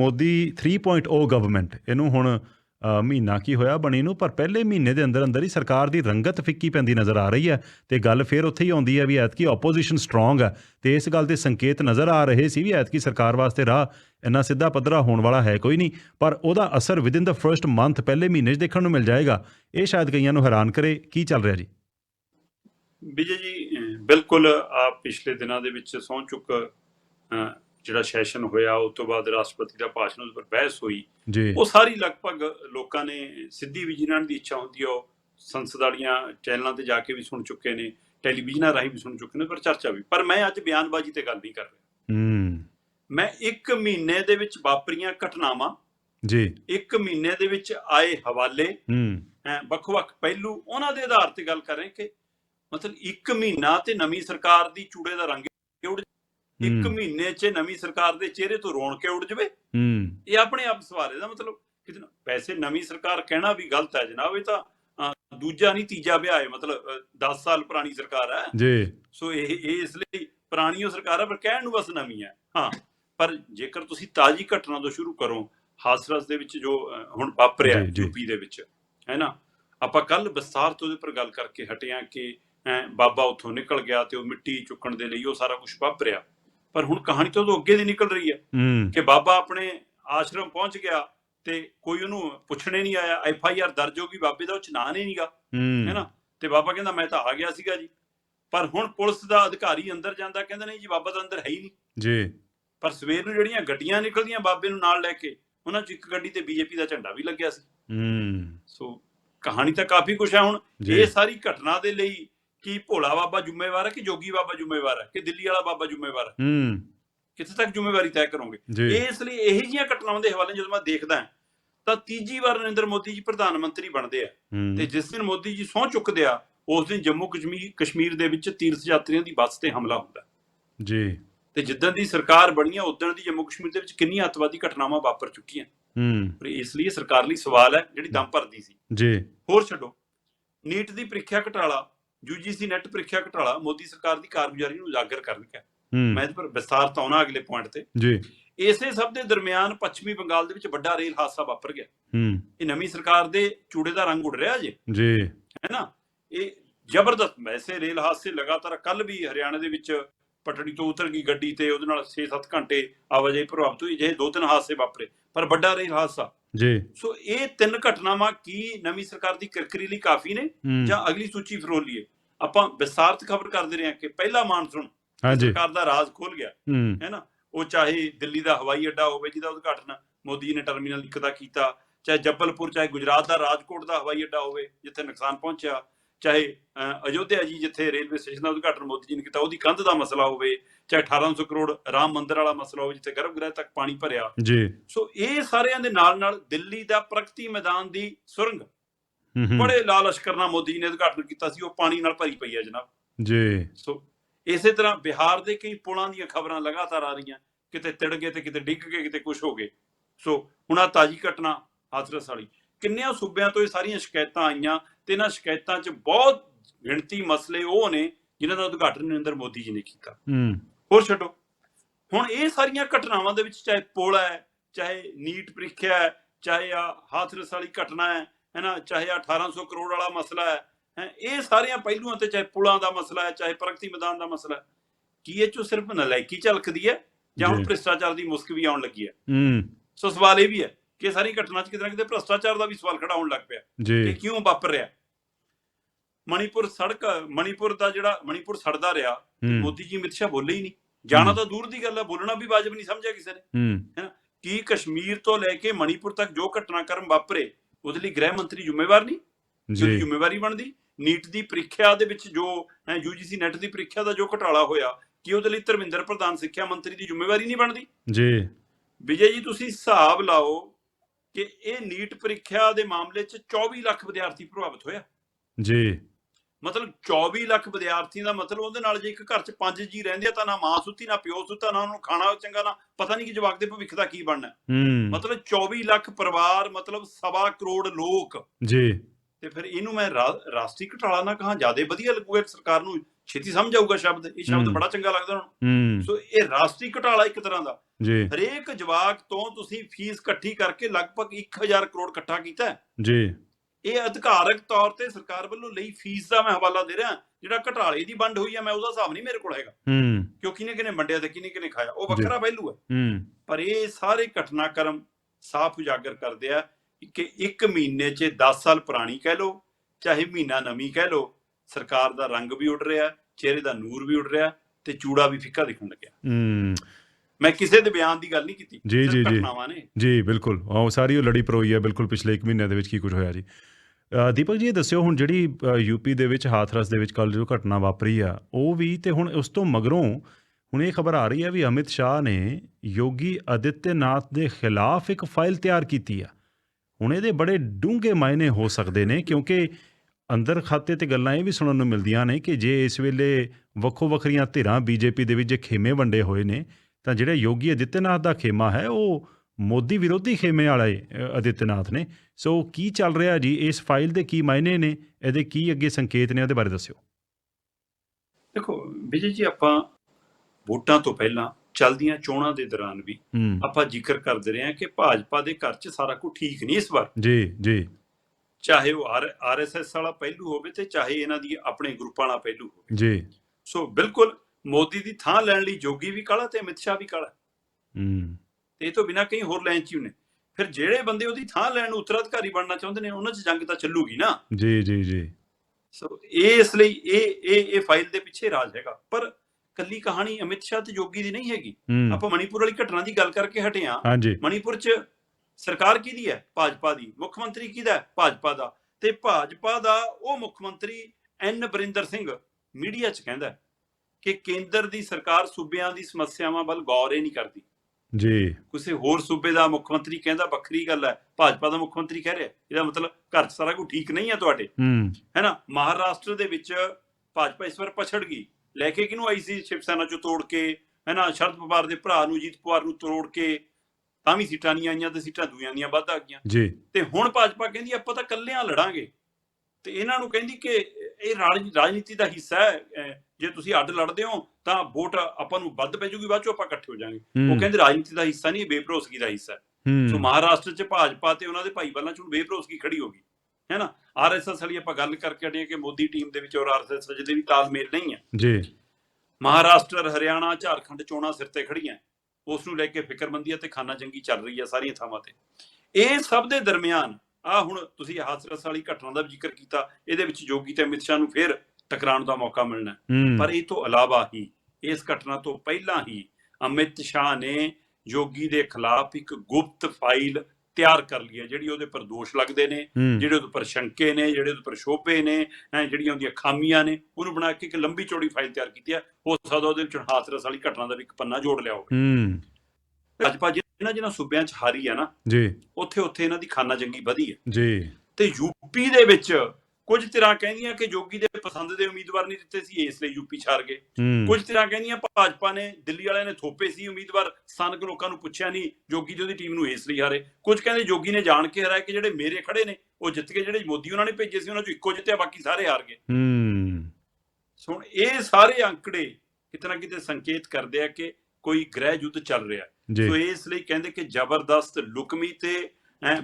Modi 3.0 government ਇਹਨੂੰ ਹੁਣ ਮਹੀਨਾ ਕੀ ਹੋਇਆ ਬਣੀ ਨੂੰ, ਪਰ ਪਹਿਲੇ ਮਹੀਨੇ ਦੇ ਅੰਦਰ ਅੰਦਰ ਹੀ ਸਰਕਾਰ ਦੀ ਰੰਗਤ ਫਿੱਕੀ ਪੈਂਦੀ ਨਜ਼ਰ ਆ ਰਹੀ ਹੈ ਤੇ ਗੱਲ ਫਿਰ ਉੱਥੇ ਹੀ ਆਉਂਦੀ ਹੈ ਵੀ ਐਤਕੀ ਆਪੋਜੀਸ਼ਨ ਸਟਰੋਂਗ ਹੈ ਤੇ ਇਸ ਗੱਲ ਦੇ ਸੰਕੇਤ ਨਜ਼ਰ ਆ ਰਹੇ ਸੀ ਵੀ ਐਤਕੀ ਸਰਕਾਰ ਵਾਸਤੇ ਰਾਹ ਇੰਨਾ ਸਿੱਧਾ ਪੱਧਰਾ ਹੋਣ ਵਾਲਾ ਹੈ ਕੋਈ ਨਹੀਂ, ਪਰ ਉਹਦਾ ਅਸਰ ਵਿਦਿਨ ਦਾ ਫਰਸਟ ਮੰਥ ਪਹਿਲੇ ਮਹੀਨੇ 'ਚ ਦੇਖਣ ਨੂੰ ਮਿਲ ਜਾਏਗਾ। ਇਹ ਸ਼ਾਇਦ ਕਈਆਂ ਨੂੰ ਹੈਰਾਨ ਕਰੇ, ਕੀ ਚੱਲ ਰਿਹਾ ਜੀ? ਵਿਜੇ ਜੀ, ਬਿਲਕੁਲ ਆਪ ਪਿਛਲੇ ਦਿਨਾਂ ਦੇ ਵਿੱਚ ਸਹੁੰ ਚੁੱਕ ਜਿਹੜਾ ਸੈਸ਼ਨ ਹੋਇਆ ਉਸ ਤੋਂ ਬਾਅਦ ਰਾਸ਼ਟਰਪਤੀ ਦਾ ਭਾਸ਼ਣ ਉਸ ਪਰ ਬਹਿਸ ਹੋਈ। ਉਹ ਸਾਰੀ ਲਗਭਗ ਲੋਕਾਂ ਨੇ ਸਿੱਧੀ ਵੀ ਜਿਨ੍ਹਾਂ ਦੀ ਇੱਛਾ ਹੁੰਦੀ ਉਹ ਸੰਸਦ ਵਾਲੀਆਂ ਚੈਨਲਾਂ ਤੇ ਜਾ ਕੇ ਵੀ ਸੁਣ ਚੁੱਕੇ ਨੇ ਟੈਲੀਵਿਜ਼ਨਾਂ ਰਾਹੀਂ ਵੀ ਸੁਣ ਚੁੱਕੇ ਨੇ ਪਰ ਚਰਚਾ ਵੀ। ਪਰ ਮੈਂ ਅੱਜ ਬਿਆਨਬਾਜ਼ੀ ਤੇ ਗੱਲ ਨਹੀਂ ਕਰ ਰਿਹਾ। ਹੂੰ। ਮੈਂ ਇੱਕ ਮਹੀਨੇ ਦੇ ਵਿੱਚ ਵਾਪਰੀਆਂ ਘਟਨਾਵਾਂ ਜੀ। ਇੱਕ ਮਹੀਨੇ ਦੇ ਵਿੱਚ ਆਏ ਹਵਾਲੇ ਹੂੰ। ਵੱਖ-ਵੱਖ ਪਹਿਲੂ ਉਹਨਾਂ ਦੇ ਆਧਾਰ ਤੇ ਗੱਲ ਕਰ ਰਹੇ ਕਿ ਮਤਲਬ ਇੱਕ ਮਹੀਨਾ ਤੇ ਨਵੀਂ ਸਰਕਾਰ ਦੀ ਚੂੜੇ ਦਾ ਰੰਗ ਉੱਡ ਇੱਕ। ਮਹੀਨੇ 'ਚ ਨਵੀਂ ਸਰਕਾਰ ਦੇ ਚਿਹਰੇ ਤੋਂ ਰੌਣਕ ਉੱਡ ਜਵੇ। ਹੂੰ। ਇਹ ਆਪਣੇ ਆਪ ਸਵਾਲ ਇਹਦਾ ਮਤਲਬ ਕਿਤੇ ਵੈਸੇ ਨਵੀਂ ਸਰਕਾਰ ਕਹਿਣਾ ਵੀ ਗਲਤ ਹੈ ਜਨਾਬ ਇਹ ਤਾਂ ਦੂਜਾ ਨਹੀਂ ਤੀਜਾ ਵਿਆਹ ਹੈ ਮਤਲਬ 10 ਸਾਲ ਪੁਰਾਣੀ ਸਰਕਾਰ ਹੈ। ਜੀ। ਸੋ ਇਹ ਇਹ ਇਸ ਲਈ ਪੁਰਾਣੀ ਉਹ ਸਰਕਾਰ ਹੈ ਪਰ ਕਹਿਣ ਨੂੰ ਬਸ ਨਵੀਂ ਹੈ। ਹਾਂ ਪਰ ਜੇਕਰ ਤੁਸੀਂ ਤਾਜੀ ਘਟਨਾ ਤੋਂ ਸ਼ੁਰੂ ਕਰੋ ਹਾਸਰਸ ਦੇ ਵਿੱਚ ਜੋ ਹੁਣ ਵਾਪਰਿਆ। ਯੂਪੀ ਦੇ ਵਿੱਚ ਹੈ ਨਾ? ਆਪਾਂ ਕੱਲ ਵਿਸਤਾਰ ਤੋਂ ਉਹਦੇ ਪਰ ਗੱਲ ਕਰਕੇ ਹਟੇ ਹਾਂ ਕਿ ਬਾਬਾ ਉੱਥੋਂ ਨਿਕਲ ਗਿਆ ਤੇ ਉਹ ਮਿੱਟੀ ਚੁੱਕਣ ਦੇ ਲਈ ਉਹ ਸਾਰਾ ਕੁਝ ਵਾਪਰਿਆ। ਪਰ ਹੁਣ ਕਹਾਣੀ ਤੋਂ ਅੱਗੇ ਦੀ ਨਿਕਲ ਰਹੀ ਹੈ ਕਿ ਬਾਬਾ ਆਪਣੇ ਆਸ਼ਰਮ ਪਹੁੰਚ ਗਿਆ ਤੇ ਕੋਈ ਉਹਨੂੰ ਪੁੱਛਣੇ ਨਹੀਂ ਆਇਆ ਐਫ ਆਈ ਆਰ ਦਰਜ ਹੋ ਗਈ ਬਾਬੇ ਦਾ ਉਹ ਚ ਨਾਂ ਨਹੀਂ ਨੀਗਾ ਹੂੰ। ਹੈ ਨਾ? ਤੇ ਬਾਬਾ ਕਹਿੰਦਾ ਮੈਂ ਤਾਂ ਆ ਗਿਆ ਸੀਗਾ ਜੀ। ਪਰ ਹੁਣ ਪੁਲਿਸ ਦਾ ਅਧਿਕਾਰੀ ਅੰਦਰ ਜਾਂਦਾ ਕਹਿੰਦਾ ਨਹੀਂ ਜੀ ਬਾਬਾ ਤਾਂ ਅੰਦਰ ਹੈ ਹੀ ਨਹੀਂ। ਜੀ। ਪਰ ਸਵੇਰ ਨੂੰ ਜਿਹੜੀਆਂ ਗੱਡੀਆਂ ਨਿਕਲਦੀਆਂ ਬਾਬੇ ਨੂੰ ਨਾਲ ਲੈ ਕੇ ਉਹਨਾਂ 'ਚ ਇੱਕ ਗੱਡੀ ਤੇ ਬੀਜੇਪੀ ਦਾ ਝੰਡਾ ਵੀ ਲੱਗਿਆ ਸੀ। ਹੂੰ। ਸੋ ਕਹਾਣੀ ਤਾਂ ਕਾਫੀ ਕੁਝ ਹੈ ਹੁਣ। ਇਹ ਸਾਰੀ ਘਟਨਾ ਦੇ ਲਈ ਕੀ ਭੋਲਾ ਬਾਬਾ ਜ਼ਿੰਮੇਵਾਰ ਹੈ ਕਿ ਜੋਗੀ ਬਾਬਾ ਜ਼ਿੰਮੇਵਾਰ ਹੈ ਕਿ ਦਿੱਲੀ ਵਾਲਾ ਬਾਬਾ ਜ਼ਿੰਮੇਵਾਰ ਹੈ? ਹੂੰ। ਕਿੱਥੇ ਤੱਕ ਜ਼ਿੰਮੇਵਾਰੀ ਤੈਅ ਕਰੋਗੇ? ਇਸ ਲਈ ਇਹ ਜਿਹੀਆਂ ਘਟਨਾਵਾਂ ਦੇ ਹਵਾਲੇ ਜਦੋਂ ਮੈਂ ਦੇਖਦਾ ਤਾਂ ਤੀਜੀ ਵਾਰ ਨਰਿੰਦਰ ਮੋਦੀ ਜੀ ਪ੍ਰਧਾਨ ਮੰਤਰੀ ਬਣਦੇ ਆ। ਤੇ ਜਿਸ ਦਿਨ ਮੋਦੀ ਜੀ ਸਹੁੰ ਚੁੱਕਦੇ ਆ ਉਸ ਦਿਨ ਜੰਮੂ ਕਸ਼ਮੀਰ ਕਸ਼ਮੀਰ ਦੇ ਵਿੱਚ ਤੀਰਥ ਯਾਤਰੀਆਂ ਦੀ ਬੱਸ ਤੇ ਹਮਲਾ ਹੁੰਦਾ। ਜੀ। ਤੇ ਜਿੱਦਣ ਦੀ ਸਰਕਾਰ ਬਣੀ ਆ ਉਦੋਂ ਦੀ ਜੰਮੂ ਕਸ਼ਮੀਰ ਦੇ ਵਿੱਚ ਕਿੰਨੀਆਂ ਅੱਤਵਾਦੀ ਘਟਨਾਵਾਂ ਵਾਪਰ ਚੁੱਕੀਆਂ। ਹੂੰ। ਪਰ ਇਸ ਲਈ ਸਰਕਾਰ ਲਈ ਸਵਾਲ ਹੈ ਜਿਹੜੀ ਦਮ ਭਰਦੀ ਸੀ। ਜੀ। ਹੋਰ ਛੱਡੋ ਨੀਟ ਦੀ ਪ੍ਰੀਖਿਆ ਘਟਾਲਾ ਯੂਜੀਸੀ ਨੈਟ ਪ੍ਰੀਖਿਆ ਘਟਾਲਾ ਮੋਦੀ ਸਰਕਾਰ ਦੀ ਕਾਰਗੁਜ਼ਾਰੀ ਨੂੰ ਉਜਾਗਰ ਕਰਨਗਾ। ਮੈਂ ਇਹਦੇ ਪਰ ਵਿਸਤਾਰ ਤਾਂ ਆਉਣਾ ਅਗਲੇ ਪੁਆਇੰਟ ਤੇ। ਜੀ। ਇਸੇ ਸਭ ਦੇ ਦਰਮਿਆਨ ਪੱਛਮੀ ਬੰਗਾਲ ਦੇ ਵਿੱਚ ਵੱਡਾ ਰੇਲ ਹਾਦਸਾ ਵਾਪਰ ਗਿਆ। ਹੂੰ। ਇਹ ਨਵੀਂ ਸਰਕਾਰ ਦੇ ਚੂੜੇ ਦਾ ਰੰਗ ਉੱਡ ਰਿਹਾ ਜੇ। ਜੀ। ਹੈ ਨਾ ਇਹ ਜ਼ਬਰਦਸਤ ਵੈਸੇ ਰੇਲ ਹਾਦਸੇ ਲਗਾਤਾਰ ਕੱਲ ਵੀ ਹਰਿਆਣਾ ਦੇ ਵਿੱਚ ਪਟੜੀ ਤੋਂ ਉਤਰ ਗਈ ਗੱਡੀ ਤੇ ਉਹਦੇ ਨਾਲ 6-7 ਘੰਟੇ ਆਵਾਜਾਈ ਪ੍ਰਭਾਵਿਤ ਹੋਈ ਜਿਹੇ ਦੋ ਤਿੰਨ ਹਾਦਸੇ ਵਾਪਰੇ। ਪਰ ਵੱਡਾ ਰੇਲ ਹਾਦਸਾ ਜੀ। ਸੋ ਇਹ ਤਿੰਨ ਘਟਨਾਵਾਂ ਕੀ ਨਵੀਂ ਸਰਕਾਰ ਦੀ ਕਿਰਕਰੀ ਲਈ ਕਾਫੀ ਨੇ ਜਾਂ ਅਗਲੀ ਸੂਚੀ ਫਰੋਲੀਏ ਆਪਾਂ ਵਿਸਤਾਰਤ ਖਬਰ ਕਰਦੇ ਰਹੇ ਹਾਂ ਕਿ ਪਹਿਲਾ ਮਾਨਸੂਨ ਹਾਂਜੀ। ਸਰਕਾਰ ਦਾ ਰਾਜ ਖੋਲ ਗਿਆ ਹੂੰ। ਹੈ ਨਾ? ਉਹ ਚਾਹੇ ਦਿੱਲੀ ਦਾ ਹਵਾਈ ਅੱਡਾ ਹੋਵੇ ਜਿਹਦਾ ਉਦਘਾਟਨ ਮੋਦੀ ਨੇ ਟਰਮੀਨਲ ਇੱਕ ਦਾ ਕੀਤਾ ਚਾਹੇ ਜੱਬਲਪੁਰ ਚਾਹੇ ਗੁਜਰਾਤ ਦਾ ਰਾਜਕੋਟ ਦਾ ਹਵਾਈ ਅੱਡਾ ਹੋਵੇ ਜਿੱਥੇ ਨੁਕਸਾਨ ਪਹੁੰਚਿਆ ਚਾਹੇ ਅਯੋਧਿਆ ਜੀ ਜਿੱਥੇ ਰੇਲਵੇ ਸਟੇਸ਼ਨ ਦਾ ਉਦਘਾਟਨ ਮੋਦੀ ਜੀ ਨੇ ਕੀਤਾ ਉਹਦੀ ਕੰਧ ਦਾ ਮਸਲਾ ਹੋਵੇ ਚਾਹੇ 1800 ਕਰੋੜ ਰਾਮ ਮੰਦਿਰ ਵਾਲਾ ਮਸਲਾ ਹੋਵੇ ਜਿੱਥੇ ਗਰਭਗ੍ਰਹਿ ਤੱਕ ਪਾਣੀ ਭਰਿਆ। ਜੀ। ਸੋ ਇਹ ਸਾਰਿਆਂ ਦੇ ਨਾਲ ਨਾਲ ਦਿੱਲੀ ਦਾ ਪ੍ਰਗਤੀ ਮੈਦਾਨ ਦੀ ਸੁਰੰਗ। ਬੜੇ ਲਾਲ ਲਸ਼ਕਰ ਨਾਲ ਮੋਦੀ ਜੀ ਨੇ ਉਦਘਾਟਨ ਕੀਤਾ ਸੀ ਉਹ ਪਾਣੀ ਨਾਲ ਭਰੀ ਪਈ ਹੈ ਜਨਾਬ। ਜੀ। ਸੋ ਇਸੇ ਤਰ੍ਹਾਂ ਬਿਹਾਰ ਦੇ ਕਈ ਪੁਲਾਂ ਦੀਆਂ ਖਬਰਾਂ ਲਗਾਤਾਰ ਆ ਰਹੀਆਂ ਕਿਤੇ ਤਿੜ ਗਏ ਤੇ ਕਿਤੇ ਡਿੱਗ ਗਏ ਕਿਤੇ ਕੁਝ ਹੋ ਗਏ। ਸੋ ਹੁਣ ਆ ਤਾਜੀ ਘਟਨਾ ਹਾਥਰਸ ਵਾਲੀ। ਕਿੰਨਿਆਂ ਸੂਬਿਆਂ ਤੋਂ ਇਹ ਸਾਰੀਆਂ ਸ਼ਿਕਾਇਤਾਂ ਆਈਆਂ ਤੇ ਇਹਨਾਂ ਸ਼ਿਕਾਇਤਾਂ 'ਚ ਬਹੁਤ ਗਿਣਤੀ ਮਸਲੇ ਉਹ ਨੇ ਜਿਨ੍ਹਾਂ ਦਾ ਉਦਘਾਟਨ ਨਰਿੰਦਰ ਮੋਦੀ ਜੀ ਨੇ ਕੀਤਾ। ਹੂੰ। ਹੋਰ ਛੱਡੋ। ਹੁਣ ਇਹ ਸਾਰੀਆਂ ਘਟਨਾਵਾਂ ਦੇ ਵਿੱਚ ਚਾਹੇ ਪੁਲ ਹੈ ਚਾਹੇ ਨੀਟ ਪ੍ਰੀਖਿਆ ਹੈ ਚਾਹੇ ਆ ਹਾਥਰਸ ਵਾਲੀ ਘਟਨਾ ਹੈ ਹੈਨਾ ਚਾਹੇ ਆ 1800 ਕਰੋੜ ਵਾਲਾ ਮਸਲਾ ਹੈ ਹੈ ਇਹ ਸਾਰੀਆਂ ਪਹਿਲੂਆਂ ਤੇ ਚਾਹੇ ਪੁਲਾਂ ਦਾ ਮਸਲਾ ਹੈ ਚਾਹੇ ਪ੍ਰਗਤੀ ਮੈਦਾਨ ਦਾ ਮਸਲਾ ਹੈ ਕੀ ਇਹ ਚੋਂ ਸਿਰਫ ਨਲਾਇਕੀ ਝਲਕਦੀ ਹੈ ਜਾਂ ਹੁਣ। ਭ੍ਰਿਸ਼ਟਾਚਾਰ ਦੀ ਮੁਸਕ ਵੀ ਆਉਣ ਲੱਗੀ ਹੈ? ਹੂੰ। ਸੋ ਸਵਾਲ ਇਹ ਵੀ ਹੈ ਕਿ ਇਹ ਸਾਰੀ ਘਟਨਾ 'ਚ ਕਿਤੇ ਨਾ ਕਿਤੇ ਭ੍ਰਿਸ਼ਟਾਚਾਰ ਦਾ ਵੀ ਸਵਾਲ ਖੜਾ ਹੋਣ ਲੱਗ ਪਿਆ ਕਿ ਕਿਉਂ ਵਾਪਰ ਰਿਹਾ? ਮਣੀਪੁਰ ਸੜਕ ਮਣੀਪੁਰ ਦਾ ਜਿਹੜਾ ਮਣੀਪੁਰ ਸੜਦਾ ਰਿਹਾ ਮੋਦੀ ਜੀ ਸ਼ਾਹ ਬੋਲੇ ਹੀ ਨਹੀਂ। ਜਾਣਾ। ਤਾਂ ਦੂਰ ਦੀ ਗੱਲ ਹੈ ਬੋਲਣਾ ਵੀ ਵਾਜਬ ਨਹੀਂ ਸਮਝਿਆ ਕਿਸੇ ਨੇ? ਹੂੰ। ਕੀ ਕਸ਼ਮੀਰ ਤੋਂ ਲੈ ਕੇ ਮਣੀਪੁਰ ਤੱਕ ਜੋ ਘਟਨਾਕ੍ਰਮ ਵਾਪਰੇ ਉਹਦੇ ਲਈ ਗ੍ਰਹਿ ਮੰਤਰੀ ਜ਼ਿੰਮੇਵਾਰ ਨਹੀਂ? ਜੀ। ਜ਼ਿੰਮੇਵਾਰੀ ਬਣਦੀ ਨੀਟ ਦੀ ਪ੍ਰੀਖਿਆ ਦੇ ਵਿੱਚ ਜੋ ਯੂਜੀਸੀ ਨੈਟ ਦੀ ਪ੍ਰੀਖਿਆ ਦਾ ਜੋ ਘਟਾਲਾ ਹੋਇਆ ਕੀ ਉਹਦੇ ਲਈ ਧਰਮਿੰਦਰ ਪ੍ਰਧਾਨ ਸਿੱਖਿਆ ਮੰਤਰੀ ਦੀ ਜ਼ਿੰਮੇਵਾਰੀ ਨਹੀਂ ਬਣਦੀ? ਜੀ। ਵਿਜੇ ਜੀ ਤੁਸੀਂ ਹਿਸਾਬ ਲਾਓ ਕਿ ਇਹ ਨੀਟ ਪ੍ਰੀਖਿਆ ਦੇ ਮਾਮਲੇ 'ਚ 24 ਲੱਖ ਵਿਦਿਆਰਥੀ ਪ੍ਰਭਾਵਿਤ ਹੋਇਆ। ਜੀ। ਮਤਲਬ 24 ਲੱਖ ਵਿਦਿਆਰਥੀਆਂ ਦਾ ਮਤਲਬ ਉਹਦੇ ਨਾਲ ਜੇ ਇੱਕ ਘਰ 'ਚ ਪੰਜ ਜੀ ਰਹਿੰਦੇ ਆ ਤਾਂ ਨਾ ਮਾਂ ਸੁੱਤੀ ਨਾ ਪਿਓ ਸੁੱਤਾ ਨਾ ਉਹਨੂੰ ਖਾਣਾ ਚੰਗਾ ਨਾ ਪਤਾ ਨਹੀਂ ਕਿ ਜਵਾਕ ਦੇ ਭਵਿੱਖ ਦਾ ਕੀ ਬਣਨਾ। ਮਤਲਬ 24 ਲੱਖ ਪਰਿਵਾਰ ਮਤਲਬ ਸਵਾ ਕਰੋੜ ਲੋਕ ਜੀ। ਤੇ ਫਿਰ ਇਹਨੂੰ ਮੈਂ ਰਾਸ਼ਟਰੀ ਘਟਾਲਾ ਨਾ ਕਹਾਂ ਜ਼ਿਆਦਾ ਵਧੀਆ ਲੱਗੂਗਾ ਸਰਕਾਰ ਨੂੰ ਛੇਤੀ ਸਮਝ ਆਊਗਾ ਸ਼ਬਦ ਇਹ ਸ਼ਬਦ। ਬੜਾ ਚੰਗਾ ਲੱਗਦਾ ਹੁਣ। ਸੋ ਇਹ ਰਾਸ਼ਟਰੀ ਘਟਾਲਾ ਇੱਕ ਤਰ੍ਹਾਂ ਦਾ। ਜੀ। ਹਰੇਕ ਜਵਾਕ ਤੋਂ ਤੁਸੀਂ ਫੀਸ ਇਕੱਠੀ ਕਰਕੇ ਲਗਭਗ 1000 ਕਰੋੜ ਇਕੱਠਾ ਕੀਤਾ। ਜੀ। ਇਹ ਅਧਿਕਾਰਕ ਤੌਰ ਤੇ ਸਰਕਾਰ ਵੱਲੋਂ ਲਈ ਫੀਸ ਦਾ ਮੈਂ ਹਵਾਲਾ ਦੇ ਰਿਹਾ ਜਿਹੜਾ ਘਟਾਲੇ ਦੀ ਵੰਡ ਹੋਈ ਹੈ ਮੈਂ ਉਹਦਾ ਹਿਸਾਬ ਨਹੀਂ ਮੇਰੇ ਕੋਲ ਹੈਗਾ। ਹੂੰ। ਕਿਉਂ ਕਿਨੇ ਕਿਨੇ ਵੰਡਿਆ ਤੇ ਕਿਨੇ ਕਿਨੇ ਖਾਇਆ? ਉਹ। ਵੱਖਰਾ ਪਹਿਲੂ ਹੈ। ਹੂੰ। ਪਰ ਇਹ ਸਾਰੇ ਘਟਨਾਕ੍ਰਮ ਸਾਫ਼ ਉਜਾਗਰ ਕਰਦੇ ਆ। ਕਿ ਇੱਕ ਮਹੀਨੇ 'ਚ 10 ਸਾਲ ਪੁਰਾਣੀ ਕਹਿ ਲਓ ਚਾਹੇ ਮਹੀਨਾ ਨਵੀਂ ਕਹਿ ਲਓ ਸਰਕਾਰ ਦਾ ਰੰਗ ਵੀ ਉੱਡ ਰਿਹਾ ਚਿਹਰੇ ਦਾ ਨੂਰ ਵੀ ਉੱਡ ਰਿਹਾ ਤੇ ਚੂੜਾ ਵੀ ਫਿੱਕਾ ਦਿਖਣ ਲੱਗਿਆ। ਹੂੰ। ਮੈਂ ਕਿਸੇ ਦੇ ਬਿਆਨ ਦੀ ਗੱਲ ਨਹੀਂ ਕੀਤੀ ਜੀ, ਜੀ, ਜੀ। ਜੀ ਬਿਲਕੁਲ। ਉਹ ਸਾਰੀ ਉਹ ਲੜੀ ਪਰੋਈ ਹੈ ਬਿਲਕੁਲ ਪਿਛਲੇ 1 ਮਹੀਨੇ ਦੇ ਵਿੱਚ ਕੀ ਕੁਝ ਹੋਇਆ ਜੀ। ਦੀਪਕ ਜੀ ਇਹ ਦੱਸਿਓ ਹੁਣ ਜਿਹੜੀ ਯੂਪੀ ਦੇ ਵਿੱਚ ਹਾਥਰਸ ਦੇ ਵਿੱਚ ਕੱਲ ਜੋ ਘਟਨਾ ਵਾਪਰੀ ਆ ਉਹ ਵੀ ਤੇ ਹੁਣ ਉਸ ਤੋਂ ਮਗਰੋਂ ਹੁਣ ਇਹ ਖਬਰ ਆ ਰਹੀ ਹੈ ਵੀ ਅਮਿਤ ਸ਼ਾਹ ਨੇ ਯੋਗੀ ਆਦਿੱਤਿਆਨਾਥ ਦੇ ਖਿਲਾਫ ਇੱਕ ਫਾਈਲ ਤਿਆਰ ਕੀਤੀ ਆ। ਹੁਣ ਇਹਦੇ ਬੜੇ ਡੂੰਘੇ ਮਾਇਨੇ ਹੋ ਸਕਦੇ ਨੇ, ਕਿਉਂਕਿ ਅੰਦਰ ਖਾਤੇ ਤੇ ਗੱਲਾਂ ਇਹ ਵੀ ਸੁਣਨ ਨੂੰ ਮਿਲਦੀਆਂ ਨੇ ਕਿ ਜੇ ਇਸ ਵੇਲੇ ਵੱਖੋ ਵੱਖਰੀਆਂ ਧਿਰਾਂ ਬੀਜੇਪੀ ਦੇ ਵਿੱਚ ਜੇ ਖੇਮੇ ਵੰਡੇ ਹੋਏ ਨੇ, ਤਾਂ ਜਿਹੜਾ ਯੋਗੀ ਆਦਿੱਤਿਆਨਾਥ ਦਾ ਖੇਮਾ ਹੈ, ਉਹ ਮੋਦੀ ਵਿਰੋਧੀ ਖੇਮੇ ਵਾਲੇ ਹੈ ਨੇ। ਸੋ ਕੀ ਚੱਲ ਰਿਹਾ ਜੀ? ਇਸ ਫਾਈਲ ਦੇ ਕੀ ਮਾਇਨੇ ਨੇ? ਇਹਦੇ ਕੀ ਅੱਗੇ ਸੰਕੇਤ ਨੇ? ਉਹਦੇ ਬਾਰੇ ਦੱਸਿਓ। ਦੇਖੋ, ਵਿਜੇ ਜੀ, ਆਪਾਂ ਵੋਟਾਂ ਤੋਂ ਪਹਿਲਾਂ ਚਲਦੀਆਂ ਚੋਣਾਂ ਦੇ ਦੌਰਾਨ ਵੀ ਆਪਾਂ ਜ਼ਿਕਰ ਕਰਦੇ ਰਹੇ ਹਾਂ ਕਿ ਭਾਜਪਾ ਦੇ ਘਰ 'ਚ ਸਾਰਾ ਕੁਝ ਠੀਕ ਨਹੀਂ ਇਸ ਵਾਰ। ਜੀ ਜੀ। ਚਾਹੇ ਉਹ ਆਰਐਸਐਸ ਵਾਲਾ ਪਹਿਲੂ ਹੋਵੇ ਤੇ ਚਾਹੇ ਇਹਨਾਂ ਦੀ ਆਪਣੇ ਗਰੁੱਪਾਂ ਵਾਲਾ ਪਹਿਲੂ ਹੋਵੇ। ਜੀ। ਸੋ ਬਿਲਕੁਲ ਮੋਦੀ ਦੀ ਥਾਂ ਲੈਣ ਲਈ ਜੋਗੀ ਵੀ ਕਾਲਾ ਤੇ ਅਮਿਤ ਸ਼ਾਹ ਵੀ ਕਾਲਾ। ਹੂੰ। ਤੇ ਇਹ ਤੋਂ ਬਿਨਾ ਕਈ ਹੋਰ ਲਾਈਨ 'ਚ ਹੀ ਨੇ। ਫਿਰ ਜਿਹੜੇ ਬੰਦੇ ਉਹਦੀ ਥਾਂ ਲੈਣ ਨੂੰ ਉੱਤਰਾਧਿਕਾਰੀ ਬਣਨਾ ਚਾਹੁੰਦੇ ਨੇ ਉਹਨਾਂ 'ਚ ਜੰਗ ਤਾਂ ਚੱਲੂਗੀ ਨਾ। ਜੀ ਜੀ ਜੀ। ਸੋ ਇਹ ਇਸ ਲਈ ਇਹ ਇਹ ਇਹ ਫਾਈਲ ਦੇ ਪਿੱਛੇ ਰਾਜ ਹੈਗਾ। ਪਰ ਕੱਲੀ ਕਹਾਣੀ ਅਮਿਤ ਸ਼ਾਹ ਤੇ ਜੋਗੀ ਦੀ ਨਹੀਂ ਹੈਗੀ। ਆਪਾਂ ਮਣੀਪੁਰ ਵਾਲੀ ਘਟਨਾ ਦੀ ਗੱਲ ਕਰਕੇ ਹਟੇ ਹਾਂਜੀ। ਮਣੀਪੁਰ 'ਚ ਸਰਕਾਰ ਕਿਹਦੀ ਹੈ? ਭਾਜਪਾ ਦੀ। ਮੁੱਖ ਮੰਤਰੀ ਕਿਹਦਾ ਹੈ? ਭਾਜਪਾ ਦਾ। ਤੇ ਭਾਜਪਾ ਦਾ ਉਹ ਮੁੱਖ ਮੰਤਰੀ ਐਨ ਬਰਿੰਦਰ ਸਿੰਘ ਮੀਡੀਆ 'ਚ ਕਹਿੰਦਾ ਕਿ ਕੇਂਦਰ ਦੀ ਸਰਕਾਰ ਸੂਬਿਆਂ ਦੀ ਸਮੱਸਿਆਵਾਂ ਵੱਲ ਗੌਰ ਹੀ ਨਹੀਂ ਕਰਦੀ। ਜੀ। ਕਿਸੇ ਹੋਰ ਸੂਬੇ ਦਾ ਮੁੱਖ ਮੰਤਰੀ ਕਹਿੰਦਾ ਵੱਖਰੀ ਗੱਲ ਹੈ। ਭਾਜਪਾ ਦਾ ਮੁੱਖ ਮੰਤਰੀ ਕਹਿ ਰਿਹਾ ਇਹਦਾ ਮਤਲਬ ਘਰ ਸਾਰਾ ਕੁਝ ਠੀਕ ਨਹੀਂ ਹੈ ਤੁਹਾਡੇ। ਹੂੰ। ਹੈ ਨਾ ਮਹਾਰਾਸ਼ਟਰ ਦੇ ਵਿੱਚ ਭਾਜਪਾ ਇਸ ਵਾਰ ਪਛੜ ਗਈ। ਲੈ ਕੇ ਕਿਹਨੂੰ ਆਈ ਸੀ ਸ਼ਿਵ ਸੈਨਾ ਚੋਂ ਤੋੜ ਕੇ? ਹੈ ਨਾ ਸ਼ਰਦ ਪਵਾਰ ਦੇ ਭਰਾ ਨੂੰ ਜੀਤ ਪਵਾਰ ਨੂੰ ਤੋੜ ਕੇ। ਤਾਂ ਵੀ ਸੀਟਾਂ ਨਹੀਂ ਆਈਆਂ ਤੇ ਸੀਟਾਂ ਦੂਆਂ ਦੀਆਂ ਵੱਧ ਆ ਗਈਆਂ। ਜੀ। ਤੇ ਹੁਣ ਭਾਜਪਾ ਕਹਿੰਦੀ ਆਪਾਂ ਤਾਂ ਇਕੱਲਿਆਂ ਲੜਾਂਗੇ। ਤੇ ਇਹਨਾਂ ਨੂੰ ਕਹਿੰਦੀ ਕਿ ਇਹ ਰਾਜ- ਰਾਜਨੀਤੀ ਦਾ ਹਿੱਸਾ ਹੈ। ਜੇ ਤੁਸੀਂ ਅੱਡ ਲੜਦੇ ਹੋ ਤਾਂ ਵੋਟ ਆਪਾਂ ਨੂੰ ਵੱਧ ਪੈ ਜੂਗੀ ਬਾਅਦ ਚੋਂ ਆਪਾਂ ਇਕੱਠੇ ਹੋ ਜਾਾਂਗੇ। ਉਹ ਕਹਿੰਦੇ ਰਾਜਨੀਤੀ ਦਾ ਹਿੱਸਾ ਨਹੀਂ ਬੇਭਰੋਸਗੀ ਦਾ ਹਿੱਸਾ ਸੋ ਮਹਾਰਾਸ਼ਟਰ 'ਚ ਭਾਜਪਾ ਤੇ ਉਹਨਾਂ ਦੇ ਭਾਈ ਬੱਲਾਂ 'ਚ ਹੁਣ ਬੇਭਰੋਸਗੀ ਖੜੀ ਹੋ ਗਈ। ਹੈ ਨਾ ਆਰਐਸਐਸ ਵਾਲੀ ਆਪਾਂ ਗੱਲ ਕਰਕੇ ਹਾਂ ਕਿ ਮੋਦੀ ਟੀਮ ਦੇ ਵਿੱਚ ਔਰ ਆਰਐਸਐਸ ਜਿਹਦੇ ਵੀ ਤਾਲਮੇਲ ਨਹੀਂ ਹੈ। ਜੀ। ਮਹਾਰਾਸ਼ਟਰ ਹਰਿਆਣਾ ਝਾਰਖੰਡ ਚੋਣਾਂ ਸਿਰ ਤੇ ਖੜੀਆਂ ਉਸ ਨੂੰ ਲੈ ਕੇ ਫਿਕਰਮੰਦੀ ਅਤੇ ਖਾਨਾ ਜੰਗੀ ਚੱਲ ਰਹੀ ਹੈ ਸਾਰੀਆਂ ਥਾਵਾਂ ਤੇ। ਇਹ ਸਭ ਦੇ ਦਰਮਿਆਨ ਆ ਹੁਣ ਤੁਸੀਂ ਹਾਸਰਸ ਵਾਲੀ ਘਟਨਾ ਦਾ ਵੀ ਜ਼ਿਕਰ ਕੀਤਾ ਇਹਦੇ ਵਿੱਚ ਜੋਗੀ ਤੇ ਅਮਿਤ ਸ਼ਾਹ ਨੂੰ ਫੇਰ ਟਕਰਾਉਣ ਦਾ ਮੌਕਾ ਮਿਲਣਾ ਪਰ ਇਹ ਤੋਂ ਇਲਾਵਾ ਹੀ ਇਸ ਘਟਨਾ ਤੋਂ ਪਹਿਲਾਂ ਹੀ ਅਮਿਤ ਸ਼ਾਹ ਨੇ ਯੋਗੀ ਦੇ ਖਿਲਾਫ ਇੱਕ ਗੁਪਤ ਫਾਈਲ ਤਿਆਰ ਕਰ ਲਈ ਹੈ ਜਿਹੜੀ ਉਹਦੇ ਪਰ ਦੋਸ਼ ਲੱਗਦੇ ਨੇ ਹੂੰ। ਜਿਹੜੇ ਉਹਦੇ ਪਰ ਸ਼ੰਕੇ ਨੇ ਜਿਹੜੇ ਉਹਦੇ ਪਰ ਸ਼ੋਭੇ ਨੇ ਹੈਂ, ਜਿਹੜੀਆਂ ਉਹਦੀਆਂ ਖਾਮੀਆਂ ਨੇ ਉਹਨੂੰ ਬਣਾ ਕੇ ਇੱਕ ਲੰਬੀ ਚੌੜੀ ਫਾਈਲ ਤਿਆਰ ਕੀਤੀ ਹੈ ਹੋ ਸਕਦਾ ਉਹਦੇ ਵਿੱਚ ਹਾਸਰਸ ਵਾਲੀ ਘਟਨਾ ਦਾ ਵੀ ਇੱਕ ਪੰਨਾ ਜੋੜ ਲਿਆ ਹੋਵੇ। ਹੂੰ। ਭਾਜਪਾ ਜਿਹਨਾਂ ਜਿਹਨਾਂ ਸੂਬਿਆਂ 'ਚ ਹਾਰੀ ਆ ਨਾ ਜੀ। ਉੱਥੇ ਉੱਥੇ ਇਹਨਾਂ ਦੀ ਖਾਨਾ ਜੰਗੀ ਵਧੀ ਹੈ ਜੀ। ਤੇ ਯੂਪੀ ਦੇ ਵਿੱਚ ਕੁਝ ਤਰ੍ਹਾਂ ਕਹਿੰਦੀਆਂ ਕਿ ਜੋਗੀ ਦੇ ਪਸੰਦ ਦੇ ਉਮੀਦਵਾਰ ਨਹੀਂ ਦਿੱਤੇ ਸੀ ਇਸ ਲਈ ਯੂਪੀ ਹਾਰ ਗਏ। ਕੁਝ ਤਰ੍ਹਾਂ ਕਹਿੰਦੀਆਂ ਭਾਜਪਾ ਨੇ ਦਿੱਲੀ ਵਾਲਿਆਂ ਨੇ ਥੋਪੇ ਸੀ ਉਮੀਦਵਾਰ ਸਥਾਨਕ ਲੋਕਾਂ ਨੂੰ ਪੁੱਛਿਆ ਨਹੀਂ ਜੋਗੀ ਦੀ ਉਹਦੀ ਟੀਮ ਨੂੰ ਇਸ ਲਈ ਹਾਰੇ। ਕੁਝ ਕਹਿੰਦੇ ਜੋਗੀ ਨੇ ਜਾਣ ਕੇ ਹਰਾਇਆ ਕਿ ਜਿਹੜੇ ਮੇਰੇ ਖੜੇ ਨੇ ਉਹ ਜਿੱਤ ਕੇ ਜਿਹੜੇ ਮੋਦੀ ਉਹਨਾਂ ਨੇ ਭੇਜੇ ਸੀ ਉਹਨਾਂ ਚੋਂ ਇੱਕੋ ਜਿੱਤਿਆ ਬਾਕੀ ਸਾਰੇ ਹਾਰ ਗਏ। ਹੂੰ। ਸੋ ਹੁਣ ਇਹ ਸਾਰੇ ਅੰਕੜੇ ਕਿਤੇ ਨਾ ਕਿਤੇ ਸੰਕੇਤ ਕਰਦੇ ਆ ਕਿ ਕੋਈ ਗ੍ਰਹਿ ਯੁੱਧ ਚੱਲ ਰਿਹਾ। ਸੋ ਇਸ ਲਈ ਕਹਿੰਦੇ ਕਿ ਜ਼ਬਰਦਸਤ ਲੁਕਮੀ ਤੇ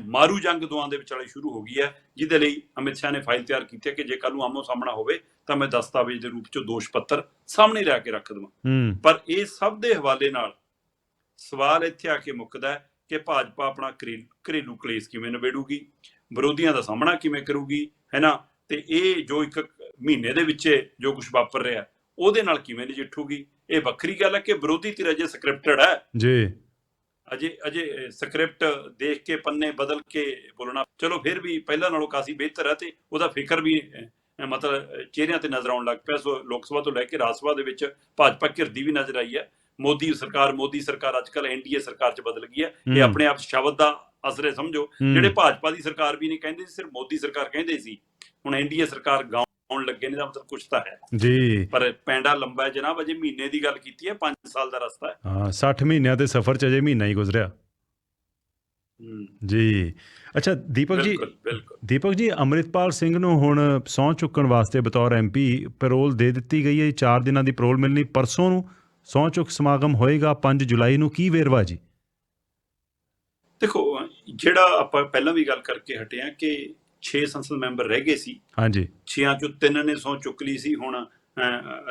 ਮਾਰੂ ਜੰਗ ਦੋਆਂ ਦੇ ਵਿਚਾਲੇ ਸ਼ੁਰੂ ਹੋ ਗਈ ਹੈ ਜਿਹਦੇ ਲਈ ਅਮਿਤ ਸ਼ਾਹ ਨੇ ਫਾਈਲ ਤਿਆਰ ਕੀਤੀ ਹੈ ਕਿ ਜੇ ਕੱਲ ਨੂੰ ਆਮੋ ਸਾਹਮਣਾ ਹੋਵੇ ਤਾਂ ਮੈਂ ਦਸਤਾਵੇਜ਼ ਦੇ ਰੂਪ ਚ ਦੋਸ਼ ਪੱਤਰ ਸਾਹਮਣੇ ਲਿਆ ਕੇ ਰੱਖ ਦਵਾਂ। ਪਰ ਇਹ ਸਭ ਦੇ ਹਵਾਲੇ ਨਾਲ ਸਵਾਲ ਇੱਥੇ ਆ ਕੇ ਮੁੱਕਦਾ ਹੈ ਕਿ ਭਾਜਪਾ ਆਪਣਾ ਘਰੇ- ਘਰੇਲੂ ਕਲੇਸ਼ ਕਿਵੇਂ ਨਿਬੇੜੂਗੀ ਵਿਰੋਧੀਆਂ ਦਾ ਸਾਹਮਣਾ ਕਿਵੇਂ ਕਰੂਗੀ ਹੈਨਾ? ਤੇ ਇਹ ਜੋ ਇੱਕ ਮਹੀਨੇ ਦੇ ਵਿੱਚ ਜੋ ਕੁਝ ਵਾਪਰ ਰਿਹਾ ਉਹਦੇ ਨਾਲ ਕਿਵੇਂ ਨਜਿੱਠੂਗੀ? ਇਹ ਵੱਖਰੀ ਗੱਲ ਹੈ ਕਿ ਵਿਰੋਧੀ ਧਿਰ ਅਜੇ ਸਕ੍ਰਿਪਟਡ ਹੈ। ਜੀ। ਅਜੇ ਅਜੇ ਸਕ੍ਰਿਪਟ ਦੇਖ ਕੇ ਪੰਨੇ ਬਦਲ ਕੇ ਬੋਲਣਾ। ਚਲੋ ਫਿਰ ਵੀ ਪਹਿਲਾਂ ਨਾਲੋਂ ਕਾਫੀ ਬਿਹਤਰ ਹੈ ਤੇ ਉਹਦਾ ਫਿਕਰ ਵੀ ਮਤਲਬ ਚਿਹਰਿਆਂ ਤੇ ਨਜ਼ਰ ਆਉਣ ਲੱਗ ਪਿਆ। ਸੋ ਲੋਕ ਸਭਾ ਤੋਂ ਲੈ ਕੇ ਰਾਜ ਸਭਾ ਦੇ ਵਿੱਚ ਭਾਜਪਾ ਘਿਰਦੀ ਵੀ ਨਜ਼ਰ ਆਈ ਹੈ ਮੋਦੀ ਸਰਕਾਰ ਮੋਦੀ ਸਰਕਾਰ ਅੱਜ ਕੱਲ ਐਨਡੀਏ ਸਰਕਾਰ ਚ ਬਦਲ ਗਈ ਹੈ। ਇਹ ਆਪਣੇ ਆਪ ਸ਼ਬਦ ਦਾ ਅਸਰੇ ਸਮਝੋ। ਜਿਹੜੇ ਭਾਜਪਾ ਦੀ ਸਰਕਾਰ ਵੀ ਨਹੀਂ ਕਹਿੰਦੇ ਸਿਰਫ ਮੋਦੀ ਸਰਕਾਰ ਕਹਿੰਦੇ ਸੀ। ਹੁਣ ਐਨਡੀਏ ਸਰਕਾਰ ਗਾਉਣ ਲੱਗੇ ਨੇ ਦਾ ਮਤਲਬ ਕੁਝ ਤਾਂ ਹੈ ਜੀ। ਪਰ ਪੈਂਡਾ ਲੰਬਾ ਹੈ ਜਨਾਬ ਅਜੇ ਮਹੀਨੇ ਦੀ ਗੱਲ ਕੀਤੀ ਹੈ 5 ਸਾਲ ਦਾ ਰਸਤਾ ਹੈ। ਹਾਂ 60 ਮਹੀਨਿਆਂ ਦੇ ਸਫ਼ਰ ਚ ਅਜੇ ਮਹੀਨਾ ਹੀ ਗੁਜ਼ਰਿਆ। ਜੀ। ਅੱਛਾ ਦੀਪਕ ਜੀ ਦੀਪਕ ਜੀ ਅੰਮ੍ਰਿਤਪਾਲ ਸਿੰਘ ਨੂੰ ਹੁਣ ਸਹੁੰ ਚੁੱਕਣ ਵਾਸਤੇ ਬਤੌਰ ਐਮਪੀ ਪੈਰੋਲ ਦੇ ਦਿੱਤੀ ਗਈ ਹੈ 4 ਦਿਨਾਂ ਦੀ ਪੈਰੋਲ ਮਿਲਣੀ ਪਰਸੋਂ ਨੂੰ। ਸਹੁੰ ਚੁੱਕ ਸਮਾਗਮ ਹੋਏਗਾ 5 ਜੁਲਾਈ ਨੂੰ ਕੀ ਵੇਰਵਾ ਜੀ? ਦੇਖੋ ਜਿਹੜਾ ਆਪਾਂ ਪਹਿਲਾਂ ਵੀ ਗੱਲ ਕਰਕੇ ਹਟੇ ਆ ਕਿ 6 ਸੰਸਦ ਮੈਂਬਰ ਰਹਿ ਗਏ ਸੀ। ਹਾਂਜੀ। ਛੇਆਂ ਚੋਂ ਤਿੰਨ ਨੇ ਸਹੁੰ ਚੁੱਕ ਲਈ ਸੀ। ਹੁਣ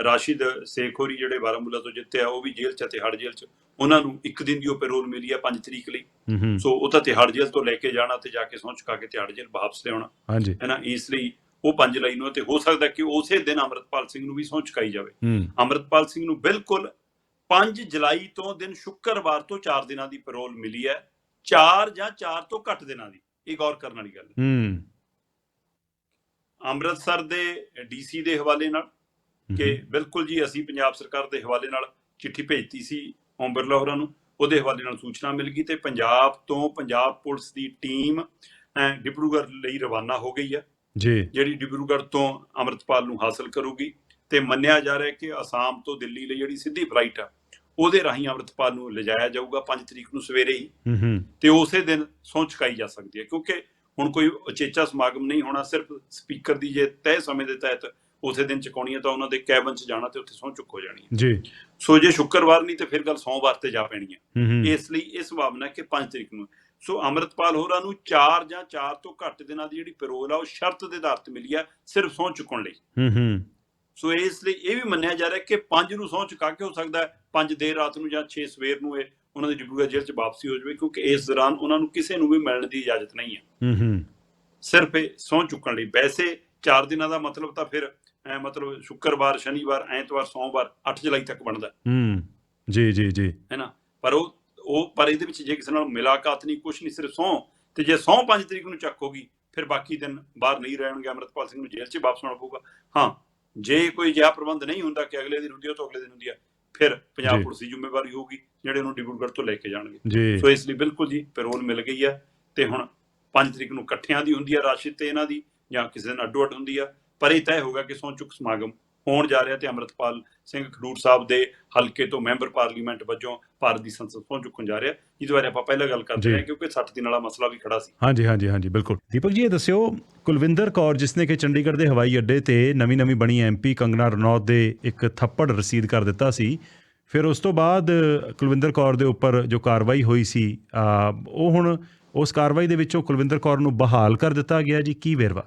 ਰਾਸ਼ਿਦ ਸੇਖੋਰੀ ਜਿਹੜੇ ਬਾਰਾਮੂਲਾ ਤੋਂ ਜਿੱਤਿਆ ਉਹ ਵੀ ਜੇਲ੍ਹ ਚ ਤਿਹਾੜ ਜੇਲ੍ਹ ਚ। ਉਹਨਾਂ ਨੂੰ ਇੱਕ ਦਿਨ ਦੀ ਉਹ ਪੈਰੋਲ ਮਿਲੀ ਆ 5 ਤਰੀਕ ਲਈ। ਸੋ ਉਹ ਤਾਂ ਤਿਹਾੜ ਜੇਲ੍ਹ ਤੋਂ ਲੈ ਕੇ ਜਾਣਾ ਤੇ ਜਾ ਕੇ ਸਹੁੰ ਚੁਕਾ ਕੇ ਤਿਹਾੜ ਜੇਲ੍ਹ ਵਾਪਸ ਲਿਆਉਣਾ। ਹਾਂਜੀ। ਹੈ ਨਾ ਇਸ ਲਈ ਉਹ 5 ਜੁਲਾਈ ਨੂੰ ਤੇ ਹੋ ਸਕਦਾ ਕਿ ਉਸੇ ਦਿਨ ਅੰਮ੍ਰਿਤਪਾਲ ਸਿੰਘ ਨੂੰ ਵੀ ਸਹੁੰ ਚੁਕਾਈ ਜਾਵੇ। ਅੰਮ੍ਰਿਤਪਾਲ ਸਿੰਘ ਨੂੰ ਬਿਲਕੁਲ 5 ਜੁਲਾਈ ਤੋਂ ਦਿਨ ਸ਼ੁੱਕਰਵਾਰ ਤੋਂ 4 ਦਿਨਾਂ ਦੀ ਪੈਰੋਲ ਮਿਲੀ ਹੈ। 4 ਜਾਂ 4 ਤੋਂ ਘੱਟ ਦਿਨਾਂ ਦੀ। ਇਹ ਗੌਰ ਕਰਨ ਵਾਲੀ ਗੱਲ ਹੈ। ਹੂੰ। ਅੰਮ੍ਰਿਤਸਰ ਦੇ ਡੀਸੀ ਦੇ ਹਵਾਲੇ ਨਾਲ ਕਿ ਬਿਲਕੁਲ ਜੀ ਅਸੀਂ ਪੰਜਾਬ ਸਰਕਾਰ ਦੇ ਹਵਾਲੇ ਨਾਲ ਚਿੱਠੀ ਭੇਜਤੀ ਸੀ ਓਮ ਬਿਰਲਾ ਹੋਰਾਂ ਨੂੰ। ਉਹਦੇ ਹਵਾਲੇ ਨਾਲ ਸੂਚਨਾ ਮਿਲ ਗਈ ਤੇ ਪੰਜਾਬ ਤੋਂ ਪੰਜਾਬ ਪੁਲਿਸ ਦੀ ਟੀਮ ਅਹ, ਡਿਬਰੂਗੜ੍ਹ ਲਈ ਰਵਾਨਾ ਹੋ ਗਈ ਹੈ ਜੀ। ਜਿਹੜੀ ਡਿਬਰੂਗੜ੍ਹ ਤੋਂ ਅੰਮ੍ਰਿਤਪਾਲ ਨੂੰ ਹਾਸਲ ਕਰੂਗੀ ਤੇ ਮੰਨਿਆ ਜਾ ਰਿਹਾ ਹੈ ਕਿ ਅਸਾਮ ਤੋਂ ਦਿੱਲੀ ਲਈ ਜਿਹੜੀ ਸਿੱਧੀ ਫਲਾਈਟ ਆ ਉਹਦੇ ਰਾਹੀਂ ਅੰਮ੍ਰਿਤਪਾਲ ਨੂੰ ਲਿਜਾਇਆ ਜਾਊਗਾ 5 ਤਰੀਕ ਨੂੰ ਸਵੇਰੇ ਹੀ। ਹੂੰ ਹੂੰ ਤੇ ਉਸੇ ਦਿਨ ਸਹੁੰ ਚੁਕਾਈ ਜਾ ਸਕਦੀ ਹੈ ਕਿਉਂਕਿ ਹੁਣ ਕੋਈ ਉਚੇਚਾ ਸਮਾਗਮ ਨਹੀਂ ਹੋਣਾ ਸਿਰਫ ਸਪੀਕਰ ਦੀ ਜੇ ਤੈਅ ਸਮੇਂ ਦੇ ਤਹਿਤ ਉਸੇ ਦਿਨ ਚੁਕਾਉਣੀ ਹੈ ਤਾਂ ਉਹਨਾਂ ਦੇ ਕੈਬਨ 'ਚ ਜਾਣਾ ਤੇ ਉੱਥੇ ਸਹੁੰ ਚੁੱਕ ਹੋ ਜਾਣੀ ਹੈ। ਜੀ। ਸੋ ਜੇ ਸ਼ੁੱਕਰਵਾਰ ਨਹੀਂ ਤੇ ਫਿਰ ਗੱਲ ਸੋਮਵਾਰ ਤੇ ਜਾ ਪੈਣੀ ਹੈ। ਇਸ ਲਈ ਇਹ ਸੰਭਾਵਨਾ ਕਿ 5 ਤਰੀਕ ਨੂੰ। ਸੋ ਅੰਮ੍ਰਿਤਪਾਲ ਹੋਰਾਂ ਨੂੰ 4 ਜਾਂ 4 ਤੋਂ ਘੱਟ ਦਿਨਾਂ ਦੀ ਜਿਹੜੀ ਪੈਰੋਲ ਆ ਉਹ ਸ਼ਰਤ ਦੇ ਆਧਾਰ ਤੇ ਮਿਲੀ ਆ ਸਿਰਫ ਸਹੁੰ ਚੁੱਕਣ ਲਈ। ਹੂੰ ਹੂੰ। ਸੋ ਇਸ ਲਈ ਇਹ ਵੀ ਮੰਨਿਆ ਜਾ ਰਿਹਾ ਕਿ 5 ਨੂੰ ਸਹੁੰ ਚੁਕਾ ਕੇ ਹੋ ਸਕਦਾ ਹੈ। 5 ਦੇਰ ਰਾਤ ਨੂੰ ਜਾਂ 6 ਸਵੇਰ ਨੂੰ ਇਹ ਉਹਨਾਂ ਦੀ ਡਿਬਰੂਗੜ੍ਹ ਜੇਲ੍ਹ 'ਚ ਵਾਪਸੀ ਹੋ ਜਾਵੇ ਕਿਉਂਕਿ ਇਸ ਦੌਰਾਨ ਉਹਨਾਂ ਨੂੰ ਕਿਸੇ ਨੂੰ ਵੀ ਮਿਲਣ ਦੀ ਇਜਾਜ਼ਤ ਨਹੀਂ ਹੈ। ਹੂੰ ਹੂੰ। ਸਿਰਫ ਇਹ ਸਹੁੰ ਚੁੱਕਣ ਲਈ। ਵੈਸੇ 4 ਦਿਨਾਂ ਦਾ ਮਤਲਬ ਤਾਂ ਫਿਰ ਐ ਮਤਲਬ ਸ਼ੁੱਕਰਵਾਰ ਸ਼ਨੀਵਾਰ ਐਤਵਾਰ ਸੋਮਵਾਰ 8 ਜੁਲਾਈ ਤੱਕ ਬਣਦਾ। ਹੈ। ਹੂੰ ਜੀ ਜੀ ਜੀ। ਹੈ ਨਾ? ਪਰ ਉਹ ਉਹ ਪਰ ਇਹਦੇ ਵਿੱਚ ਜੇ ਕਿਸੇ ਨਾਲ ਮੁਲਾਕਾਤ ਨਹੀਂ ਕੁਛ ਨਹੀਂ ਸਿਰਫ ਸਹੁੰ। ਤੇ ਜੇ ਸਹੁੰ 5 ਤਰੀਕ ਨੂੰ ਚੱਕ ਹੋਗੀ ਫਿਰ ਬਾਕੀ ਦਿਨ ਬਾਹਰ ਨਹੀਂ ਰਹਿਣਗੇ। ਅੰਮ੍ਰਿਤਪਾਲ ਸਿੰਘ ਨੂੰ ਜੇਲ੍ਹ 'ਚ ਵਾਪਸ ਆਉਣਾ ਪਊਗਾ। ਹਾਂ ਜੇ ਕੋਈ ਜਿਹਾ ਪ੍ਰਬੰਧ ਨਹੀਂ ਹੁੰਦਾ ਕਿ ਅਗਲੇ ਦਿਨ ਹੁੰਦੀ ਆ ਤਾਂ ਅਗਲੇ ਦਿਨ ਹੁੰਦੀ ਆ। ਫਿਰ ਪੰਜਾਬ। ਪੁਲਿਸ ਦੀ ਜ਼ਿੰਮੇਵਾਰੀ ਹੋਊਗੀ ਜਿਹੜੇ ਉਹਨੂੰ ਡਿਬਰੂਗੜ੍ਹ ਤੋਂ ਲੈ ਕੇ ਜਾਣਗੇ। ਸੋ ਇਸ ਲਈ ਬਿਲਕੁਲ ਜੀ ਪੈਰੋਲ ਮਿਲ ਗਈ ਆ ਤੇ ਹੁਣ 5 ਤਰੀਕ ਨੂੰ ਇਕੱਠਿਆਂ ਦੀ ਹੁੰਦੀ ਆ ਰਾਸ਼ਿਦ ਤੇ ਇਹਨਾਂ ਦੀ ਜਾਂ ਕਿਸੇ ਦਿਨ ਅੱਡੋ ਅੱਡ ਹੁੰਦੀ ਆ। ਪਰ ਇਹ ਤੈਅ ਹੋਗਾ ਕਿ ਸਹੁੰ ਚੁੱਕ ਸਮਾਗਮ ਹੋਣ ਜਾ ਰਿਹਾ ਤੇ ਅੰਮ੍ਰਿਤਪਾਲ ਸਿੰਘ ਖਡੂਰ ਸਾਹਿਬ ਦੇ ਹਲਕੇ ਤੋਂ ਮੈਂਬਰ ਪਾਰਲੀਮੈਂਟ ਵਜੋਂ ਭਾਰਤ ਦੀ ਸੰਸਦ ਸਹੁੰ ਚੁੱਕਣ ਜਾ ਰਿਹਾ। ਜਿਹਦੇ ਬਾਰੇ ਆਪਾਂ ਪਹਿਲਾਂ ਗੱਲ ਕਰਦੇ। ਰਹੇ ਕਿਉਂਕਿ 60 ਦਿਨ ਵਾਲਾ ਮਸਲਾ ਵੀ ਖੜਾ ਸੀ। ਹਾਂਜੀ ਹਾਂਜੀ ਹਾਂਜੀ ਬਿਲਕੁਲ। ਦੀਪਕ ਜੀ ਇਹ ਦੱਸਿਓ ਕੁਲਵਿੰਦਰ ਕੌਰ ਜਿਸਨੇ ਕਿ ਚੰਡੀਗੜ੍ਹ ਦੇ ਹਵਾਈ ਅੱਡੇ ਤੇ ਨਵੀਂ ਨਵੀਂ ਬਣੀ ਐਮਪੀ ਕੰਗਨਾ ਰਣੌਤ ਦੇ ਇੱਕ ਥੱਪੜ ਰਸੀਦ ਕਰ ਦਿੱਤਾ ਸੀ ਫਿਰ ਉਸ ਤੋਂ ਬਾਅਦ ਕੁਲਵਿੰਦਰ ਕੌਰ ਦੇ ਉੱਪਰ ਜੋ ਕਾਰਵਾਈ ਹੋਈ ਸੀ ਉਹ ਹੁਣ ਉਸ ਕਾਰਵਾਈ ਦੇ ਵਿੱਚੋਂ ਕੁਲਵਿੰਦਰ ਕੌਰ ਨੂੰ ਬਹਾਲ ਕਰ ਦਿੱਤਾ ਗਿਆ ਜੀ ਕੀ ਵੇਰਵਾ?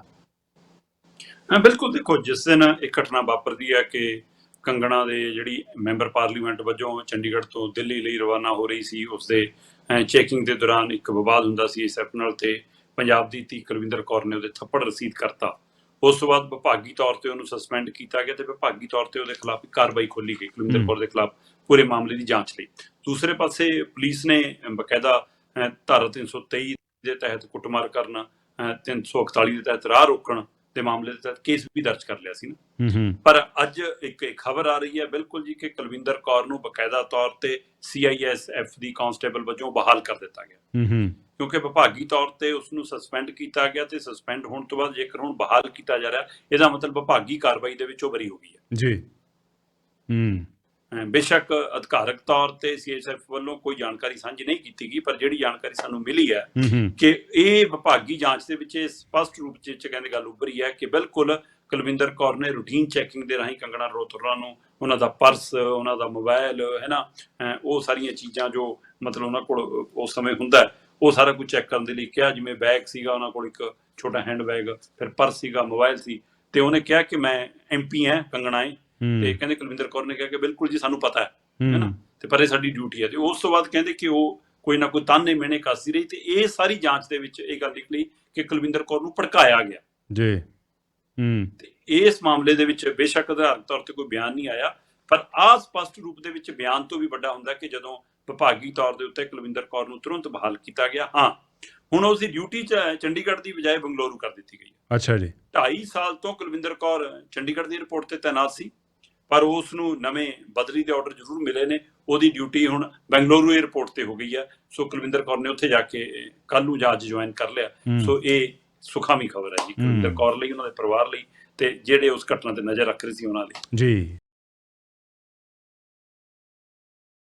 ਬਿਲਕੁਲ ਦੇਖੋ ਜਿਸ ਦਿਨ ਇਹ ਘਟਨਾ ਵਾਪਰਦੀ ਹੈ ਕਿ ਕੰਗਣਾ ਦੇ ਜਿਹੜੀ ਮੈਂਬਰ ਪਾਰਲੀਮੈਂਟ ਵਜੋਂ ਚੰਡੀਗੜ੍ਹ ਤੋਂ ਦਿੱਲੀ ਲਈ ਰਵਾਨਾ ਹੋ ਰਹੀ ਸੀ ਉਸ ਦੇ ਚੈਕਿੰਗ ਦੇ ਦੌਰਾਨ ਇੱਕ ਵਿਵਾਦ ਹੁੰਦਾ ਸੀ ਇਸ ਐਪ ਨਾਲ ਤੇ ਪੰਜਾਬ ਦੀ ਧੀ ਕੁਲਵਿੰਦਰ ਕੌਰ ਨੇ ਉਹਦੇ ਥੱਪੜ ਰਸੀਦ ਕਰਤਾ ਉਸ ਤੋਂ ਬਾਅਦ ਵਿਭਾਗੀ ਤੌਰ ਤੇ ਉਹਨੂੰ ਸਸਪੈਂਡ ਕੀਤਾ ਗਿਆ ਤੇ ਵਿਭਾਗੀ ਤੌਰ ਤੇ ਉਹਦੇ ਖਿਲਾਫ ਕਾਰਵਾਈ ਖੋਲੀ ਗਈ ਕੁਲਵਿੰਦਰ। ਕੌਰ ਦੇ ਖਿਲਾਫ ਪੂਰੇ ਮਾਮਲੇ ਦੀ ਜਾਂਚ ਲਈ ਦੂਸਰੇ ਪਾਸੇ ਪੁਲਿਸ ਨੇ ਬਕਾਇਦਾ ਧਾਰਾ 323 ਦੇ ਤਹਿਤ ਕੁੱਟਮਾਰ ਕਰਨਾ ਅਹ, 341 ਦੇ ਤਹਿਤ ਰਾਹ ਰੋਕਣ ਦੇ ਮਾਮਲੇ ਦੇ ਤਹਿਤ ਕੇਸ ਵੀ ਦਰਜ ਕਰ ਲਿਆ ਸੀ ਨਾ। ਪਰ ਅੱਜ ਇੱਕ ਖਬਰ ਆ ਰਹੀ ਹੈ ਬਿਲਕੁਲ ਜੀ ਕਿ ਕੁਲਵਿੰਦਰ ਕੌਰ ਨੂੰ ਬਕਾਇਦਾ ਤੌਰ ਤੇ ਸੀਆਈਐਸਐਫ ਦੀ ਕਾਂਸਟੇਬਲ ਵਜੋਂ ਬਹਾਲ ਕਰ ਦਿੱਤਾ ਗਿਆ। ਕਿਉਂਕਿ ਵਿਭਾਗੀ ਤੌਰ ਤੇ ਉਸ ਨੂੰ ਸਸਪੈਂਡ ਕੀਤਾ ਗਿਆ ਤੇ ਸਸਪੈਂਡ ਹੋਣ ਤੋਂ ਬਾਅਦ ਜੇਕਰ ਹੁਣ ਬਹਾਲ ਕੀਤਾ ਜਾ ਰਿਹਾ ਇਹਦਾ ਮਤਲਬ ਵਿਭਾਗੀ ਕਾਰਵਾਈ ਦੇ ਵਿੱਚੋਂ ਬਰੀ ਹੋ ਗਈ ਹੈ। ਜੀ। ਹੂੰ। ਬੇਸ਼ੱਕ ਅਧਿਕਾਰਕ ਤੌਰ ਤੇ ਸੀਐਸਐਫ ਵੱਲੋਂ ਕੋਈ ਜਾਣਕਾਰੀ ਸਾਂਝੀ ਨਹੀਂ ਕੀਤੀ ਗਈ ਪਰ ਜਿਹੜੀ ਜਾਣਕਾਰੀ ਸਾਨੂੰ ਮਿਲੀ ਹੈ ਕਿ ਇਹ ਵਿਭਾਗੀ ਜਾਂਚ ਦੇ ਵਿੱਚ ਇਹ ਸਪਸ਼ਟ ਰੂਪ ਚ ਚ ਕਹਿੰਦੇ ਗੱਲ ਉੱਭਰੀ ਹੈ ਕਿ ਬਿਲਕੁਲ ਕੁਲਵਿੰਦਰ ਕੌਰ ਨੇ ਰੂਟੀਨ ਚੈਕਿੰਗ ਦੇ ਰਾਹੀਂ ਕੰਗਣਾ ਰੋਤਰਾ ਨੂੰ ਉਹਨਾਂ ਦਾ ਪਰਸ ਉਹਨਾਂ ਦਾ ਮੋਬਾਈਲ ਹੈ ਨਾ? ਉਹ ਸਾਰੀਆਂ ਚੀਜ਼ਾਂ ਜੋ ਮਤਲਬ ਉਹਨਾਂ ਕੋਲ ਉਸ ਸਮੇਂ ਹੁੰਦਾ ਉਹ ਸਾਰਾ ਕੁਝ ਚੈੱਕ ਕਰਨ ਦੇ ਲਈ ਕਿਹਾ। ਜਿਵੇਂ ਬੈਗ ਸੀਗਾ ਉਹਨਾਂ ਕੋਲ ਇੱਕ ਛੋਟਾ ਹੈਂਡ ਬੈਗ ਫਿਰ ਪਰਸ ਸੀਗਾ ਮੋਬਾਈਲ ਸੀ। ਤੇ ਉਹਨੇ ਕਿਹਾ ਕਿ ਮੈਂ ਐਮਪੀ ਹਾਂ ਕੰਗਣਾ ਤੇ ਕਹਿੰਦੇ ਕੁਲਵਿੰਦਰ ਕੌਰ ਨੇ ਕਿਹਾ ਕਿ ਬਿਲਕੁਲ ਜੀ ਸਾਨੂੰ ਪਤਾ ਹੈ ਹੈ। ਨਾ? ਹੂੰ ਤੇ ਪਰ ਇਹ ਸਾਡੀ ਡਿਊਟੀ ਹੈ। ਤੇ ਉਸ ਤੋਂ ਬਾਅਦ ਕਹਿੰਦੇ ਕਿ ਉਹ ਕੋਈ ਨਾ ਕੋਈ ਤਾਨੇ ਮਿਹਣੇ ਕੱਸਦੀ ਰਹੀ ਤੇ ਇਹ ਸਾਰੀ ਜਾਂਚ ਦੇ ਵਿੱਚ ਇਹ ਗੱਲ ਨਿਕਲੀ ਕਿ ਕੁਲਵਿੰਦਰ ਕੌਰ ਨੂੰ ਭੜਕਾਇਆ ਗਿਆ। ਜੀ। ਹੂੰ। ਤੇ ਇਸ ਮਾਮਲੇ ਦੇ ਵਿੱਚ ਬੇਸ਼ੱਕ ਆਧਾਰਿਤ ਤੌਰ ਤੇ ਕੋਈ ਬਿਆਨ ਨਹੀਂ ਆਇਆ ਪਰ ਆ ਸਪਸ਼ਟ ਰੂਪ ਦੇ ਵਿੱਚ ਬਿਆਨ ਤੋਂ ਵੀ ਵੱਡਾ ਹੁੰਦਾ ਕਿ ਜਦੋਂ ਵਿਭਾਗੀ ਤੌਰ ਦੇ ਉੱਤੇ ਕੁਲਵਿੰਦਰ ਕੌਰ ਨੂੰ ਤੁਰੰਤ ਬਹਾਲ ਕੀਤਾ ਗਿਆ ਹਾਂ ਹੁਣ ਉਸ ਦੀ ਡਿਊਟੀ ਚ ਚੰਡੀਗੜ੍ਹ ਦੀ ਬਜਾਏ ਬੰਗਲੌਰੂ ਕਰ ਦਿੱਤੀ ਗਈ ਅੱਛਾ ਜੀ। 2.5 ਸਾਲ ਤੋਂ ਕੁਲਵਿੰਦਰ ਕੌਰ ਚੰਡੀਗੜ੍ਹ ਦੀ ਰਿਪੋਰਟ ਤੇ ਤਾਇਨਾਤ ਸੀ। ਪਰ ਉਸ ਨੂੰ ਨਵੇਂ ਬਦਲੀ ਦੇ ਆਰਡਰ ਜ਼ਰੂਰ ਮਿਲੇ ਨੇ। ਉਹਦੀ ਡਿਊਟੀ ਹੁਣ ਬੰਗਲੌਰੂ 에ਅਰਪੋਰਟ ਤੇ ਹੋ ਗਈ ਹੈ ਸੋ ਕੁਲਵਿੰਦਰ ਕੌਰ ਨੇ ਉੱਥੇ ਜਾ ਕੇ ਕੱਲ ਨੂੰ ਜਾ ਅੱਜ ਜੁਆਇਨ ਕਰ ਲਿਆ। ਸੋ ਇਹ ਸੁਖਾਵੀ ਖਬਰ ਹੈ ਜੀ। ਕੁਲਵਿੰਦਰ। ਕੌਰ ਲਈ ਉਹਨਾਂ ਦੇ ਪਰਿਵਾਰ ਲਈ ਤੇ ਜਿਹੜੇ ਉਸ ਘਟਨਾ ਤੇ ਨਜ਼ਰ ਰੱਖ ਰਹੇ ਸੀ ਉਹਨਾਂ ਲਈ। ਜੀ।